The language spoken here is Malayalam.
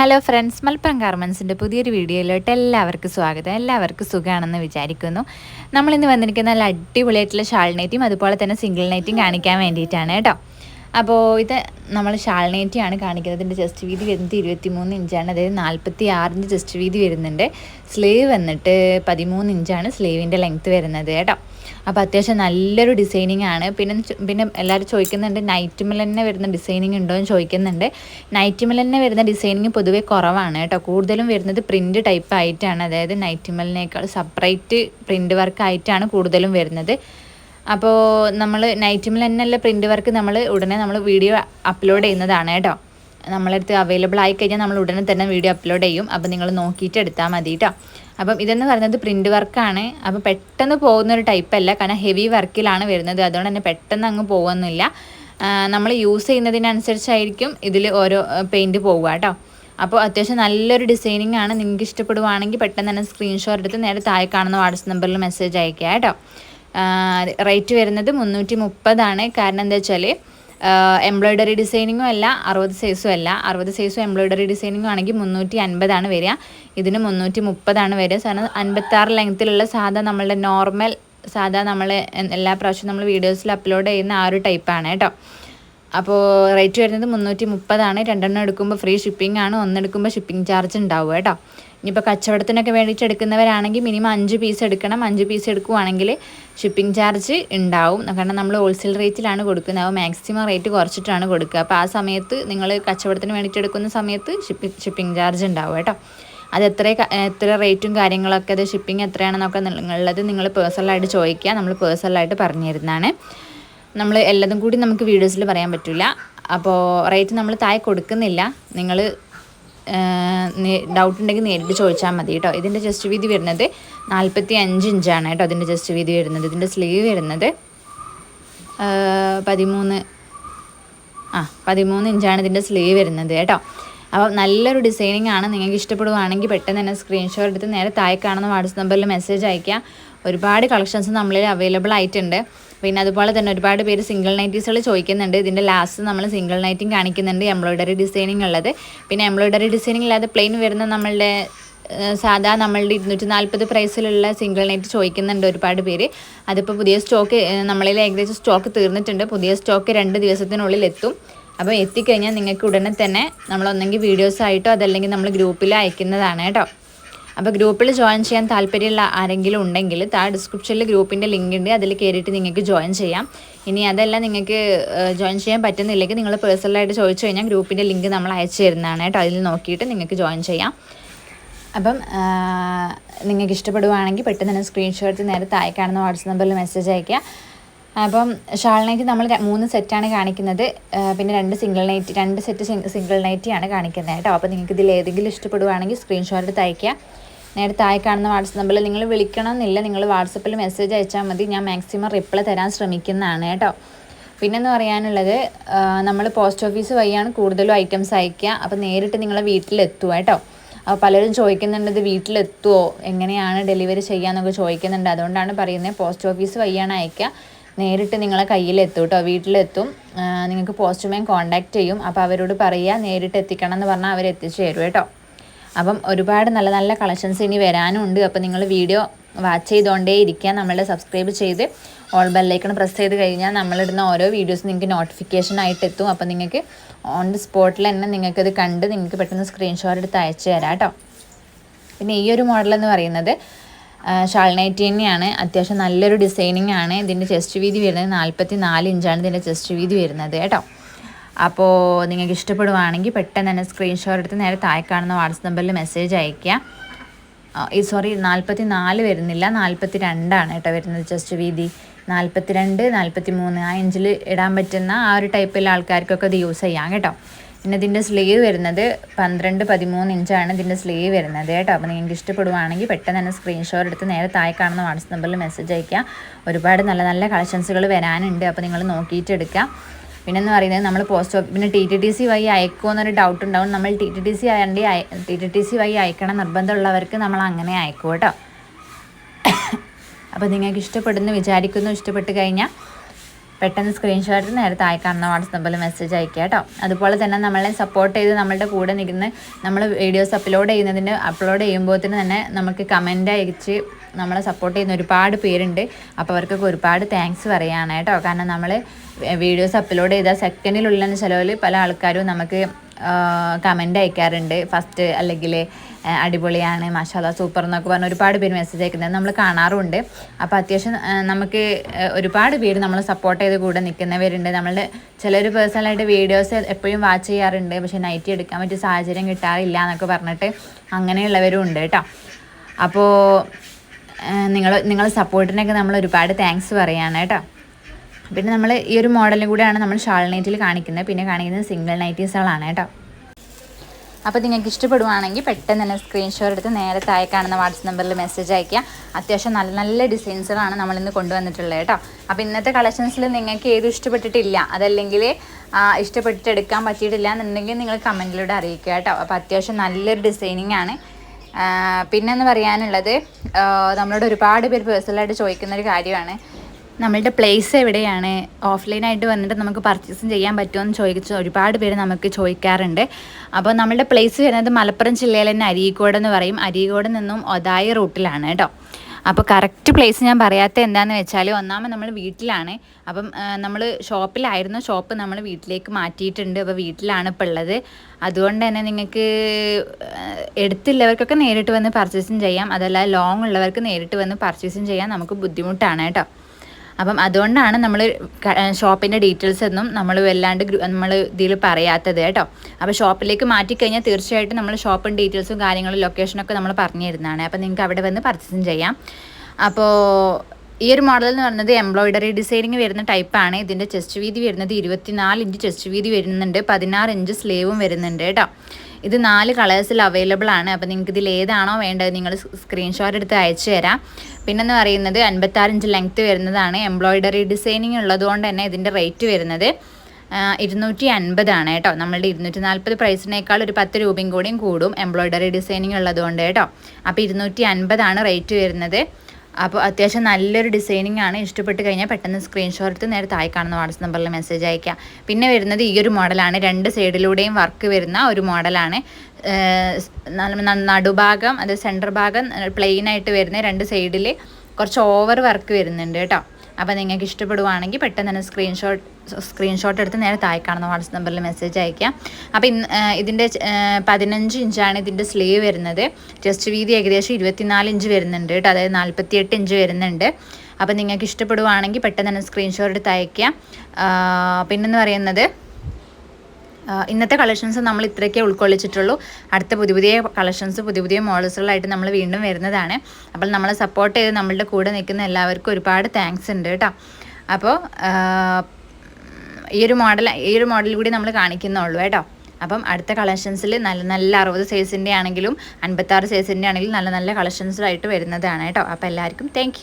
ഹലോ ഫ്രണ്ട്സ് മലപ്പുറം ഗാർമെൻസിന്റെ പുതിയൊരു വീഡിയോയിലോട്ട് എല്ലാവർക്കും സ്വാഗതം. എല്ലാവർക്കും സുഖമാണെന്ന് വിചാരിക്കുന്നു. നമ്മളിന്ന് വന്നിരിക്കുന്ന നല്ല അടിപൊളിയായിട്ടുള്ള ഷാൾ നൈറ്റും അതുപോലെ തന്നെ സിംഗിൾ നൈറ്റും കാണിക്കാൻ വേണ്ടിയിട്ടാണ് കേട്ടോ. അപ്പോൾ ഇത് നമ്മൾ ഷാൾനേറ്റിയാണ് കാണിക്കുന്നത്. ഇതിന്റെ ജസ്റ്റ് വീതി വരുന്നത് ഇരുപത്തി മൂന്ന് ഇഞ്ചാണ് അതായത് നാൽപ്പത്തി ആറിന്റെ ജസ്റ്റ് വീതി വരുന്നുണ്ട്. സ്ലീവ് വന്നിട്ട് പതിമൂന്ന് ഇഞ്ചാണ് സ്ലീവിന്റെ ലെങ്ത്ത് വരുന്നത് കേട്ടോ. അപ്പോൾ അത്യാവശ്യം നല്ലൊരു ഡിസൈനിങ് ആണ്. പിന്നെ പിന്നെ എല്ലാവരും ചോദിക്കുന്നുണ്ട് നൈറ്റുമിൽ തന്നെ വരുന്ന ഡിസൈനിങ് ഉണ്ടോ എന്ന് ചോദിക്കുന്നുണ്ട്. നൈറ്റുമിൽ തന്നെ വരുന്ന ഡിസൈനിങ് പൊതുവേ കുറവാണ് കേട്ടോ. കൂടുതലും വരുന്നത് പ്രിന്റ് ടൈപ്പ് ആയിട്ടാണ്. അതായത് നൈറ്റ് മിലിനേക്കാൾ സെപ്പറേറ്റ് പ്രിന്റ് വർക്ക് ആയിട്ടാണ് കൂടുതലും വരുന്നത്. അപ്പോൾ നമ്മൾ നൈറ്റിമിൽ തന്നെയുള്ള പ്രിന്റ് വർക്ക് നമ്മൾ ഉടനെ നമ്മൾ വീഡിയോ അപ്ലോഡ് ചെയ്യുന്നതാണ് കേട്ടോ. നമ്മളടുത്ത് അവൈലബിൾ ആയി കഴിഞ്ഞാൽ നമ്മൾ ഉടനെ തന്നെ വീഡിയോ അപ്ലോഡ് ചെയ്യും. അപ്പോൾ നിങ്ങൾ നോക്കിയിട്ട് എടുത്താൽ മതി കേട്ടോ അപ്പം ഇതെന്ന് പറയുന്നത് പ്രിന്റ് വർക്കാണ് അപ്പം പെട്ടെന്ന് പോകുന്ന ഒരു ടൈപ്പ് അല്ല. കാരണം ഹെവി വർക്കിലാണ് വരുന്നത്. അതുകൊണ്ട് തന്നെ പെട്ടെന്ന് അങ്ങ് പോകുന്നില്ല. നമ്മൾ യൂസ് ചെയ്യുന്നതിനനുസരിച്ചായിരിക്കും ഇതിൽ ഓരോ പെയിന്റ് പോവുക കേട്ടോ അപ്പോൾ അത്യാവശ്യം നല്ലൊരു ഡിസൈനിങ് ആണ്. നിങ്ങൾക്ക് ഇഷ്ടപ്പെടുവാണെങ്കിൽ പെട്ടെന്ന് തന്നെ സ്ക്രീൻഷോട്ട് എടുത്ത് നേരെ താഴെ കാണുന്ന വാട്സപ്പ് നമ്പറിൽ മെസ്സേജ് അയക്കുക കേട്ടോ റേറ്റ് വരുന്നത് മുന്നൂറ്റി മുപ്പതാണ് കാരണം എന്താ വെച്ചാൽ എംബ്രോയ്ഡറി ഡിസൈനിങ്ങും അല്ല അറുപത് സൈസും അല്ല. അറുപത് സൈസും എംബ്രോയ്ഡറി ഡിസൈനിങ്ങും ആണെങ്കിൽ മുന്നൂറ്റി അൻപതാണ് വരിക. ഇതിന് മുന്നൂറ്റി മുപ്പതാണ് വരിക. സാറിന് അൻപത്താറ് ലെങ്ത്തിലുള്ള സാധാ നമ്മളുടെ നോർമൽ സാധാ നമ്മൾ എല്ലാ പ്രാവശ്യവും നമ്മൾ വീഡിയോസിൽ അപ്ലോഡ് ചെയ്യുന്ന ആ ഒരു ടൈപ്പാണ് കേട്ടോ. അപ്പോൾ റേറ്റ് വരുന്നത് മുന്നൂറ്റി മുപ്പതാണ് രണ്ടെണ്ണം എടുക്കുമ്പോൾ ഫ്രീ ഷിപ്പിംഗ് ആണ്. ഒന്നെടുക്കുമ്പോൾ ഷിപ്പിംഗ് ചാർജ് ഉണ്ടാവും കേട്ടോ. ഇനിയിപ്പോൾ കച്ചവടത്തിനൊക്കെ വേണ്ടിയിട്ട് എടുക്കുന്നവരാണെങ്കിൽ മിനിമം അഞ്ച് പീസ് എടുക്കണം. അഞ്ച് പീസ് എടുക്കുവാണെങ്കിൽ ഷിപ്പിംഗ് ചാർജ് ഉണ്ടാവും. കാരണം നമ്മൾ ഹോൾസെയിൽ റേറ്റിലാണ് കൊടുക്കുന്നത്. അപ്പോൾ മാക്സിമം റേറ്റ് കുറച്ചിട്ടാണ് കൊടുക്കുക. അപ്പോൾ ആ സമയത്ത് നിങ്ങൾ കച്ചവടത്തിന് വേണ്ടിയിട്ട് എടുക്കുന്ന സമയത്ത് ഷിപ്പിംഗ് ഷിപ്പിംഗ് ചാർജ് ഉണ്ടാവും കേട്ടോ. അത് എത്ര എത്ര റേറ്റും കാര്യങ്ങളൊക്കെ അത് ഷിപ്പിംഗ് എത്രയാണെന്നൊക്കെ ഉള്ളത് നിങ്ങൾ പേഴ്സണലായിട്ട് ചോദിക്കുക. നമ്മൾ പേഴ്സണലായിട്ട് പറഞ്ഞു തരുന്നതാണ്. നമ്മൾ എല്ലാതും കൂടി നമുക്ക് വീഡിയോസിൽ പറയാൻ പറ്റില്ല അപ്പോൾ റേറ്റ് നമ്മൾ താഴെ കൊടുക്കുന്നില്ല. നിങ്ങൾ ഡൗട്ട് ഉണ്ടെങ്കിൽ നേരിട്ട് ചോദിച്ചാൽ മതി കേട്ടോ. ഇതിന്റെ ജസ്റ്റ് വീതി വരുന്നത് നാൽപ്പത്തി അഞ്ച് ഇഞ്ചാണ് കേട്ടോ അതിന്റെ ജസ്റ്റ് വീതി വരുന്നത്. ഇതിന്റെ സ്ലീവ് വരുന്നത് പതിമൂന്ന് ആ പതിമൂന്ന് ഇഞ്ചാണ് ഇതിന്റെ സ്ലീവ് വരുന്നത് കേട്ടോ. അപ്പം നല്ലൊരു ഡിസൈനിങ് ആണ്. നിങ്ങൾക്ക് ഇഷ്ടപ്പെടുവാണെങ്കിൽ പെട്ടെന്ന് തന്നെ സ്ക്രീൻഷോട്ട് എടുത്ത് നേരെ താഴെ കാണുന്ന വാട്സപ്പ് നമ്പറിൽ മെസ്സേജ് അയക്കുക ഒരുപാട് കളക്ഷൻസ് നമ്മളിൽ അവൈലബിൾ ആയിട്ടുണ്ട്. പിന്നെ അതുപോലെ തന്നെ ഒരുപാട് പേര് സിംഗിൾ നൈറ്റീസുകൾ ചോദിക്കുന്നുണ്ട്. ഇതിന്റെ ലാസ്റ്റ് നമ്മൾ സിംഗിൾ നൈറ്റിങ് കാണിക്കുന്നുണ്ട് എംബ്രോയിഡറി ഡിസൈനിങ് ഉള്ളത്. പിന്നെ എംബ്രോയിഡറി ഡിസൈനിങ് ഇല്ലാതെ പ്ലെയിൻ വരുന്ന നമ്മളുടെ സാധാ നമ്മളുടെ ഇരുന്നൂറ്റി നാൽപ്പത് പ്രൈസിലുള്ള സിംഗിൾ നൈറ്റ് ചോദിക്കുന്നുണ്ട് ഒരുപാട് പേര്. അതിപ്പോൾ പുതിയ സ്റ്റോക്ക് നമ്മളിൽ ഏകദേശം സ്റ്റോക്ക് തീർന്നിട്ടുണ്ട്. പുതിയ സ്റ്റോക്ക് രണ്ട് ദിവസത്തിനുള്ളിൽ എത്തും. അപ്പോൾ എത്തിക്കഴിഞ്ഞാൽ നിങ്ങൾക്ക് ഉടനെ തന്നെ നമ്മളൊന്നെങ്കിൽ വീഡിയോസ് ആയിട്ടോ അതല്ലെങ്കിൽ നമ്മൾ ഗ്രൂപ്പിൽ അയക്കുന്നതാണ് കേട്ടോ. അപ്പോൾ ഗ്രൂപ്പിൽ ജോയിൻ ചെയ്യാൻ താല്പര്യമുള്ള ആരെങ്കിലും ഉണ്ടെങ്കിൽ താ ഡിസ്ക്രിപ്ഷനിൽ ഗ്രൂപ്പിന്റെ ലിങ്ക് ഉണ്ട്. അതിൽ കയറിയിട്ട് നിങ്ങൾക്ക് ജോയിൻ ചെയ്യാം. ഇനി അതല്ല നിങ്ങൾക്ക് ജോയിൻ ചെയ്യാൻ പറ്റുന്നില്ലെങ്കിൽ നിങ്ങൾ പേഴ്സണലായിട്ട് ചോദിച്ചു കഴിഞ്ഞാൽ ഗ്രൂപ്പിന്റെ ലിങ്ക് നമ്മൾ അയച്ചു തരുന്നതാണ് കേട്ടോ. അതിൽ നോക്കിയിട്ട് നിങ്ങൾക്ക് ജോയിൻ ചെയ്യാം. അപ്പം നിങ്ങൾക്ക് ഇഷ്ടപ്പെടുവാണെങ്കിൽ പെട്ടെന്ന് തന്നെ സ്ക്രീൻഷോട്ട് നേരെ താഴെ കാണുന്ന വാട്സപ്പ് നമ്പറിൽ മെസ്സേജ് അയയ്ക്കുക. അപ്പം നൈറ്റ് നമ്മൾ മൂന്ന് സെറ്റാണ് കാണിക്കുന്നത്. പിന്നെ രണ്ട് സിംഗിൾ നൈറ്റ് രണ്ട് സെറ്റ് സിംഗിൾ നൈറ്റിയാണ് കാണിക്കുന്നത് കേട്ടോ. അപ്പോൾ നിങ്ങൾക്ക് ഇതിൽ ഏതെങ്കിലും ഇഷ്ടപ്പെടുവാണെങ്കിൽ സ്ക്രീൻഷോട്ട് എടുത്ത് അയയ്ക്കുക. നേരെ താഴെ കാണുന്ന വാട്സപ്പ് നമ്പറിൽ നിങ്ങൾ വിളിക്കണമെന്നില്ല നിങ്ങൾ വാട്സപ്പിൽ മെസ്സേജ് അയച്ചാൽ മതി. ഞാൻ മാക്സിമം റിപ്ലൈ തരാൻ ശ്രമിക്കുന്നതാണ് കേട്ടോ. പിന്നെന്ന് പറയാനുള്ളത് നമ്മൾ പോസ്റ്റ് ഓഫീസ് വഴിയാണ് കൂടുതലും ഐറ്റംസ് അയക്കുക അപ്പോൾ നേരിട്ട് നിങ്ങളെ വീട്ടിലെത്തുക കേട്ടോ. അപ്പോൾ പലരും ചോദിക്കുന്നുണ്ട് ഇത് വീട്ടിലെത്തുമോ എങ്ങനെയാണ് ഡെലിവറി ചെയ്യാന്നൊക്കെ ചോദിക്കുന്നുണ്ട്. അതുകൊണ്ടാണ് പറയുന്നത് പോസ്റ്റ് ഓഫീസ് വഴിയാണ് അയക്കുക നേരിട്ട് നിങ്ങളെ കയ്യിലെത്തും കേട്ടോ വീട്ടിലെത്തും. നിങ്ങൾക്ക് പോസ്റ്റ്മാൻ കോൺടാക്റ്റ് ചെയ്യും. അപ്പോൾ അവരോട് പറയുക നേരിട്ട് എത്തിക്കണം എന്ന് പറഞ്ഞാൽ അവർ എത്തിച്ചു തരും കേട്ടോ. അപ്പം ഒരുപാട് നല്ല നല്ല കളക്ഷൻസ് ഇനി വരാനുണ്ട്. അപ്പോൾ നിങ്ങൾ വീഡിയോ വാച്ച് ചെയ്തുകൊണ്ടേ ഇരിക്കുക. നമ്മളെ സബ്സ്ക്രൈബ് ചെയ്ത് ഓൾ ബെല്ലൈക്കൺ പ്രസ് ചെയ്ത് കഴിഞ്ഞാൽ നമ്മളിടുന്ന ഓരോ വീഡിയോസ് നിങ്ങൾക്ക് നോട്ടിഫിക്കേഷൻ ആയിട്ട് എത്തും. അപ്പോൾ നിങ്ങൾക്ക് ഓൺ ദി സ്പോട്ടിൽ തന്നെ നിങ്ങൾക്കത് കണ്ട് നിങ്ങൾക്ക് പെട്ടെന്ന് സ്ക്രീൻഷോട്ട് എടുത്ത് അയച്ചു തരാം കേട്ടോ പിന്നെ ഈ ഒരു മോഡൽ എന്ന് പറയുന്നത് ഷാൾ നൈറ്റി തന്നെയാണ്. അത്യാവശ്യം നല്ലൊരു ഡിസൈനിങ് ആണ്. ഇതിന്റെ ചെസ്റ്റ് വീതി വരുന്നത് നാൽപ്പത്തി നാല് ഇഞ്ചാണ് ഇതിന്റെ ചെസ്റ്റ് വീതി വരുന്നത് കേട്ടോ അപ്പോൾ നിങ്ങൾക്ക് ഇഷ്ടപ്പെടുവാണെങ്കിൽ പെട്ടെന്ന് തന്നെ സ്ക്രീൻഷോട്ട് എടുത്ത് നേരെ താഴെ കാണുന്ന വാട്സപ്പ് നമ്പറിൽ മെസ്സേജ് അയയ്ക്കുക. ഈ സോറി നാൽപ്പത്തി നാല് വരുന്നില്ല. നാൽപ്പത്തി രണ്ടാണ് കേട്ടോ വരുന്നത് ജസ്റ്റ് വീതി. നാൽപ്പത്തി രണ്ട് നാൽപ്പത്തി മൂന്ന് ആ ഇഞ്ചിൽ ഇടാൻ പറ്റുന്ന ആ ഒരു ടൈപ്പിലുള്ള ആൾക്കാർക്കൊക്കെ ഇത് യൂസ് ചെയ്യാം കേട്ടോ. പിന്നെ ഇതിന്റെ സ്ലീവ് വരുന്നത് പന്ത്രണ്ട് പതിമൂന്ന് ഇഞ്ചാണ് ഇതിന്റെ സ്ലീവ് വരുന്നത് കേട്ടോ. അപ്പോൾ നിങ്ങൾക്ക് ഇഷ്ടപ്പെടുവാണെങ്കിൽ പെട്ടെന്ന് തന്നെ സ്ക്രീൻഷോട്ട് എടുത്ത് നേരെ താഴെ കാണുന്ന വാട്സപ്പ് നമ്പറിൽ മെസ്സേജ് അയയ്ക്കുക. ഒരുപാട് നല്ല നല്ല കളക്ഷൻസുകൾ വരാനുണ്ട്. അപ്പോൾ നിങ്ങൾ നോക്കിയിട്ട് എടുക്കുക. പിന്നെന്ന് പറയുന്നത് നമ്മൾ പോസ്റ്റ് ഓഫീസ് പിന്നെ ടി ടി ടി സി വഴി അയക്കുമോ എന്നൊരു ഡൗട്ട് ഉണ്ടാവും. നമ്മൾ ടി ടി ടി സി ആയണ്ടി ടി ടി ടി സി വഴി അയക്കണം നിർബന്ധമുള്ളവർക്ക് നമ്മൾ അങ്ങനെ അയക്കും കേട്ടോ. അപ്പോൾ നിങ്ങൾക്ക് ഇഷ്ടപ്പെടുന്നു വിചാരിക്കുന്നു ഇഷ്ടപ്പെട്ട് കഴിഞ്ഞാൽ പെട്ടെന്ന് സ്ക്രീൻഷോട്ട് നേരത്തെ താഴെ കാണുന്ന വാട്സപ്പ് നമ്പറിൽ മെസ്സേജ് അയക്കുക കേട്ടോ. അതുപോലെ തന്നെ നമ്മളെ സപ്പോർട്ട് ചെയ്ത് നമ്മളുടെ കൂടെ നിൽക്കുന്ന നമ്മൾ വീഡിയോസ് അപ്ലോഡ് ചെയ്യുന്നതിന് അപ്ലോഡ് ചെയ്യുമ്പോൾ തന്നെ നമുക്ക് കമന്റ് അയച്ച് നമ്മളെ സപ്പോർട്ട് ചെയ്യുന്ന ഒരുപാട് പേരുണ്ട്. അപ്പോൾ അവർക്കൊക്കെ ഒരുപാട് താങ്ക്സ് പറയുകയാണ് കേട്ടോ. കാരണം നമ്മൾ വീഡിയോസ് അപ്ലോഡ് ചെയ്താൽ സെക്കൻഡിലുള്ള ചിലവിൽ പല ആൾക്കാരും നമുക്ക് കമന്റ് അയക്കാറുണ്ട്. ഫസ്റ്റ് അല്ലെങ്കിൽ അടിപൊളിയാണ് മഷാല സൂപ്പർ എന്നൊക്കെ പറഞ്ഞ് ഒരുപാട് പേര് മെസ്സേജ് അയക്കുന്നത് നമ്മൾ കാണാറുണ്ട്. അപ്പോൾ അത്യാവശ്യം നമുക്ക് ഒരുപാട് പേര് നമ്മൾ സപ്പോർട്ട് ചെയ്ത് കൂടെ നിൽക്കുന്നവരുണ്ട്. നമ്മളുടെ ചിലർ പേഴ്സണലായിട്ട് വീഡിയോസ് എപ്പോഴും വാച്ച് ചെയ്യാറുണ്ട്. പക്ഷേ നൈറ്റ് എടുക്കാൻ പറ്റിയ സാഹചര്യം കിട്ടാറില്ല എന്നൊക്കെ പറഞ്ഞിട്ട് അങ്ങനെയുള്ളവരും ഉണ്ട് കേട്ടോ. അപ്പോൾ നിങ്ങൾ നിങ്ങളെ സപ്പോർട്ടിനൊക്കെ നമ്മൾ ഒരുപാട് താങ്ക്സ് പറയാണ് കേട്ടോ. പിന്നെ നമ്മൾ ഈ ഒരു മോഡലും കൂടെയാണ് നമ്മൾ ഷാൾ നൈറ്റിൽ കാണിക്കുന്നത്. പിന്നെ കാണിക്കുന്നത് സിംഗിൾ നൈറ്റീസുകളാണ് കേട്ടോ. അപ്പോൾ നിങ്ങൾക്ക് ഇഷ്ടപ്പെടുവാണെങ്കിൽ പെട്ടെന്ന് തന്നെ സ്ക്രീൻഷോട്ട് എടുത്ത് നേരെ താഴെ കാണുന്ന വാട്സപ്പ് നമ്പറിൽ മെസ്സേജ് അയക്കുക അത്യാവശ്യം നല്ല നല്ല ഡിസൈൻസുകളാണ് നമ്മളിന്ന് കൊണ്ടുവന്നിട്ടുള്ളത് കേട്ടോ. അപ്പോൾ ഇന്നത്തെ കളക്ഷൻസിൽ നിങ്ങൾക്ക് ഏതും ഇഷ്ടപ്പെട്ടിട്ടില്ല? അതല്ലെങ്കിൽ ഇഷ്ടപ്പെട്ടിട്ട് എടുക്കാൻ പറ്റിയിട്ടില്ല എന്നുണ്ടെങ്കിൽ നിങ്ങൾ കമന്റിലൂടെ അറിയിക്കുക കേട്ടോ. അപ്പോൾ അത്യാവശ്യം നല്ലൊരു ഡിസൈനിങ് ആണ്. പിന്നെന്ന് പറയാനുള്ളത് നമ്മളോട് ഒരുപാട് പേര് പേഴ്സണലായിട്ട് ചോദിക്കുന്ന ഒരു കാര്യമാണ്. നമ്മളുടെ പ്ലേസ് എവിടെയാണ്? ഓഫ്ലൈനായിട്ട് വന്നിട്ട് നമുക്ക് പർച്ചേസും ചെയ്യാൻ പറ്റുമെന്ന് ചോദിച്ച ഒരുപാട് പേര് നമുക്ക് ചോദിക്കാറുണ്ട്. അപ്പോൾ നമ്മളുടെ പ്ലേസ് വരുന്നത് മലപ്പുറം ജില്ലയിലെ തന്നെ അരീക്കോട് എന്ന് പറയും. അരീക്കോട് നിന്നും ഒതായ റൂട്ടിലാണ് കേട്ടോ. അപ്പോൾ കറക്റ്റ് പ്ലേസ് ഞാൻ പറയാത്ത എന്താണെന്ന് വെച്ചാൽ ഒന്നാമത് നമ്മൾ വീട്ടിലാണ്. അപ്പം നമ്മൾ ഷോപ്പിലായിരുന്നു. ഷോപ്പ് നമ്മൾ വീട്ടിലേക്ക് മാറ്റിയിട്ടുണ്ട്. അപ്പോൾ വീട്ടിലാണ് ഇപ്പോൾ ഉള്ളത്. അതുകൊണ്ട് തന്നെ നിങ്ങൾക്ക് എടുത്തുള്ളവർക്കൊക്കെ നേരിട്ട് വന്ന് പർച്ചേസും ചെയ്യാം. അതല്ല ലോങ് ഉള്ളവർക്ക് നേരിട്ട് വന്ന് പർച്ചേസും ചെയ്യാം നമുക്ക് ബുദ്ധിമുട്ടാണ് കേട്ടോ. അപ്പം അതുകൊണ്ടാണ് നമ്മൾ ഷോപ്പിന്റെ ഡീറ്റെയിൽസ് ഒന്നും നമ്മൾ വല്ലാണ്ട് നമ്മൾ ഇതിൽ പറയാത്തത് കേട്ടോ. അപ്പോൾ ഷോപ്പിലേക്ക് മാറ്റിക്കഴിഞ്ഞാൽ തീർച്ചയായിട്ടും നമ്മൾ ഷോപ്പിന്റെ ഡീറ്റെയിൽസും കാര്യങ്ങളും ലൊക്കേഷനൊക്കെ നമ്മൾ പറഞ്ഞു തരുന്നതാണ് അപ്പോൾ നിങ്ങൾക്ക് അവിടെ വന്ന് പർച്ചേസും ചെയ്യാം. അപ്പോൾ ഈ ഒരു മോഡൽ എന്ന് പറയുന്നത് എംബ്രോയിഡറി ഡിസൈനിങ് വരുന്ന ടൈപ്പാണ് ഇതിന്റെ ചെസ്റ്റ് വീതി വരുന്നത് ഇരുപത്തിനാല് ഇഞ്ച് ചെസ്റ്റ് വീതി വരുന്നുണ്ട്. പതിനാറ് ഇഞ്ച് സ്ലീവും വരുന്നുണ്ട് കേട്ടോ. ഇത് നാല് കളേഴ്സിൽ അവൈലബിൾ ആണ്. അപ്പോൾ നിങ്ങൾക്ക് ഇതിൽ ഏതാണോ വേണ്ടത് നിങ്ങൾ സ്ക്രീൻഷോട്ട് എടുത്ത് അയച്ചു തരാം. പിന്നെന്ന് പറയുന്നത് അൻപത്താറിഞ്ച് ലെങ്ത്ത് വരുന്നതാണ്. എംബ്രോയിഡറി ഡിസൈനിങ് ഉള്ളതുകൊണ്ട് തന്നെ ഇതിന്റെ റേറ്റ് വരുന്നത് ഇരുന്നൂറ്റി അൻപതാണ് കേട്ടോ. നമ്മളുടെ ഇരുന്നൂറ്റി നാൽപ്പത് പ്രൈസിനേക്കാൾ ഒരു പത്ത് രൂപയും കൂടിയും കൂടും എംബ്രോയിഡറി ഡിസൈനിങ് ഉള്ളതുകൊണ്ട് കേട്ടോ. അപ്പോൾ ഇരുന്നൂറ്റി അൻപതാണ് റേറ്റ് വരുന്നത്. അപ്പോൾ അത്യാവശ്യം നല്ലൊരു ഡിസൈനിങ് ആണ്. ഇഷ്ടപ്പെട്ട് കഴിഞ്ഞാൽ പെട്ടെന്ന് സ്ക്രീൻഷോട്ട് നേരെ താഴെ കാണുന്ന വാട്സപ്പ് നമ്പറിൽ മെസ്സേജ് അയക്കുക പിന്നെ വരുന്നത് ഈ ഒരു മോഡലാണ് രണ്ട് സൈഡിലൂടെയും വർക്ക് വരുന്ന ഒരു മോഡലാണ് നടുഭാഗം അത് സെന്റർ ഭാഗം പ്ലെയിൻ ആയിട്ട് വരുന്ന രണ്ട് സൈഡിൽ കുറച്ച് ഓവർ വർക്ക് വരുന്നുണ്ട് കേട്ടോ. അപ്പോൾ നിങ്ങൾക്ക് ഇഷ്ടപ്പെടുവാണെങ്കിൽ പെട്ടെന്ന് തന്നെ സ്ക്രീൻഷോട്ട് സ്ക്രീൻഷോട്ട് എടുത്ത് നേരെ തായി കാണുന്ന വാട്സപ്പ് നമ്പറിൽ മെസ്സേജ് അയക്കാം അപ്പോൾ ഇന്ന് ഇതിന്റെ പതിനഞ്ച് ഇഞ്ചാണ് ഇതിന്റെ സ്ലീവ് വരുന്നത്. ജസ്റ്റ് വീതി ഏകദേശം ഇരുപത്തിനാല് ഇഞ്ച് വരുന്നുണ്ട് കേട്ടോ. അതായത് നാൽപ്പത്തിയെട്ട് ഇഞ്ച് വരുന്നുണ്ട്. അപ്പോൾ നിങ്ങൾക്ക് ഇഷ്ടപ്പെടുവാണെങ്കിൽ പെട്ടെന്ന് തന്നെ സ്ക്രീൻഷോട്ട് എടുത്ത് അയക്കാം പിന്നെന്ന് പറയുന്നത് ഇന്നത്തെ കളക്ഷൻസ് നമ്മൾ ഇത്രയൊക്കെ ഉൾക്കൊള്ളിച്ചിട്ടുള്ളൂ. അടുത്ത പുതിയ പുതിയ കളക്ഷൻസ് പുതിയ പുതിയ മോഡൽസുകളായിട്ട് നമ്മൾ വീണ്ടും വരുന്നതാണ്. അപ്പോൾ നമ്മളെ സപ്പോർട്ട് ചെയ്ത് നമ്മളുടെ കൂടെ നിൽക്കുന്ന എല്ലാവർക്കും ഒരുപാട് താങ്ക്സ് ഉണ്ട് കേട്ടോ. അപ്പോൾ ഈ ഒരു മോഡൽ ഈ ഒരു മോഡൽ കൂടി നമ്മൾ കാണിക്കുന്നുള്ളൂ കേട്ടോ. അപ്പം അടുത്ത കളക്ഷൻസിൽ നല്ല നല്ല അറുപത് സൈസിന്റെ ആണെങ്കിലും അൻപത്താറ് സൈസിന്റെ ആണെങ്കിലും നല്ല നല്ല കളക്ഷൻസായിട്ട് വരുന്നതാണ് കേട്ടോ. അപ്പോൾ എല്ലാവർക്കും താങ്ക്